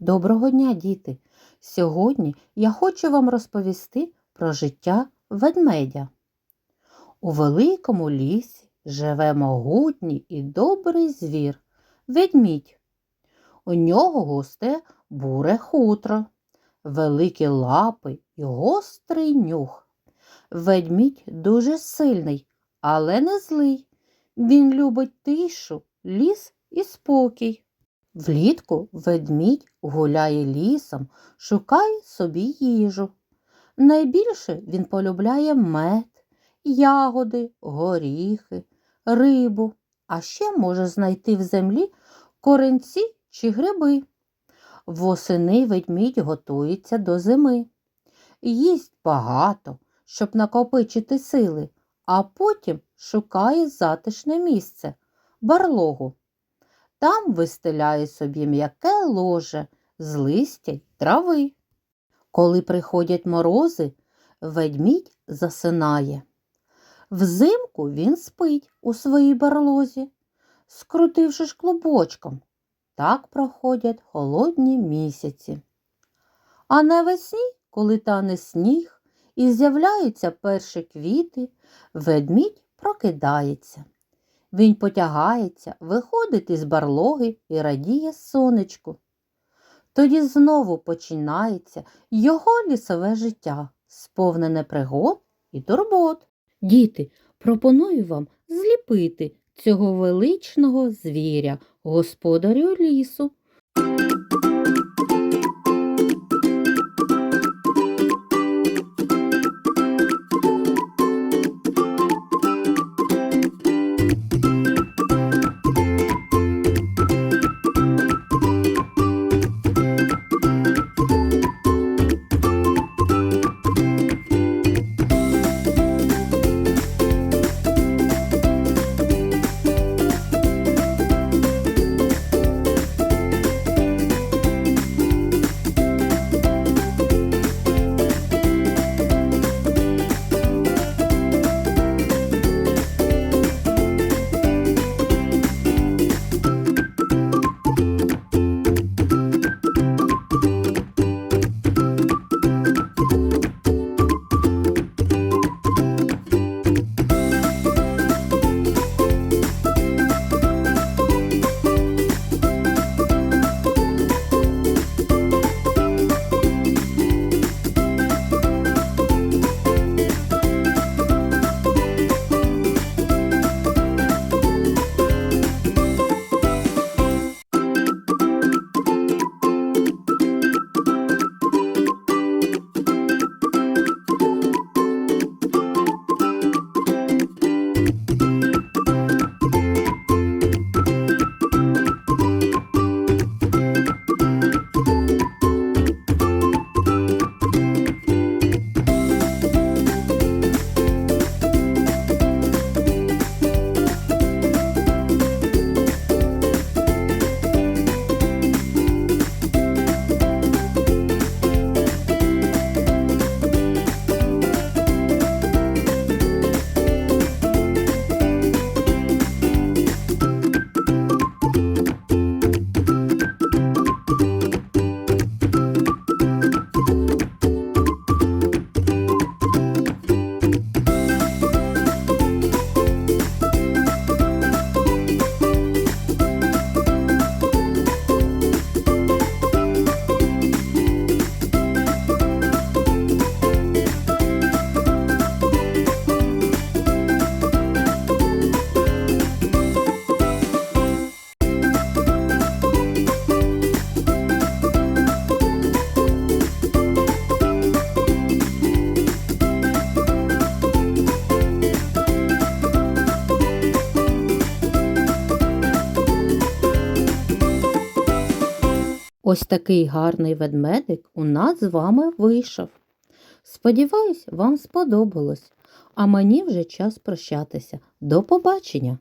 Доброго дня, діти! Сьогодні я хочу вам розповісти про життя ведмедя. У великому лісі живе могутній і добрий звір ведмідь. У нього густе буре хутро, великі лапи і гострий нюх. Ведмідь дуже сильний, але не злий. Він любить тишу, ліс і спокій. Влітку ведмідь гуляє лісом, шукає собі їжу. Найбільше він полюбляє мед, ягоди, горіхи, рибу, а ще може знайти в землі коренці чи гриби. Восени ведмідь готується до зими. Їсть багато, щоб накопичити сили, а потім шукає затишне місце барлогу. Там вистеляє собі м'яке ложе з листя й трави. Коли приходять морози, ведмідь засинає. Взимку він спить у своїй барлозі, скрутивши ж клубочком. Так проходять холодні місяці. А навесні, коли тане сніг і з'являються перші квіти, ведмідь прокидається. Він потягається, виходить із барлоги і радіє сонечку. Тоді знову починається його лісове життя, сповнене пригод і турбот. Діти, пропоную вам зліпити цього величного звіря, господарю лісу. Ось такий гарний ведмедик у нас з вами вийшов. Сподіваюсь, вам сподобалось, а мені вже час прощатися. До побачення!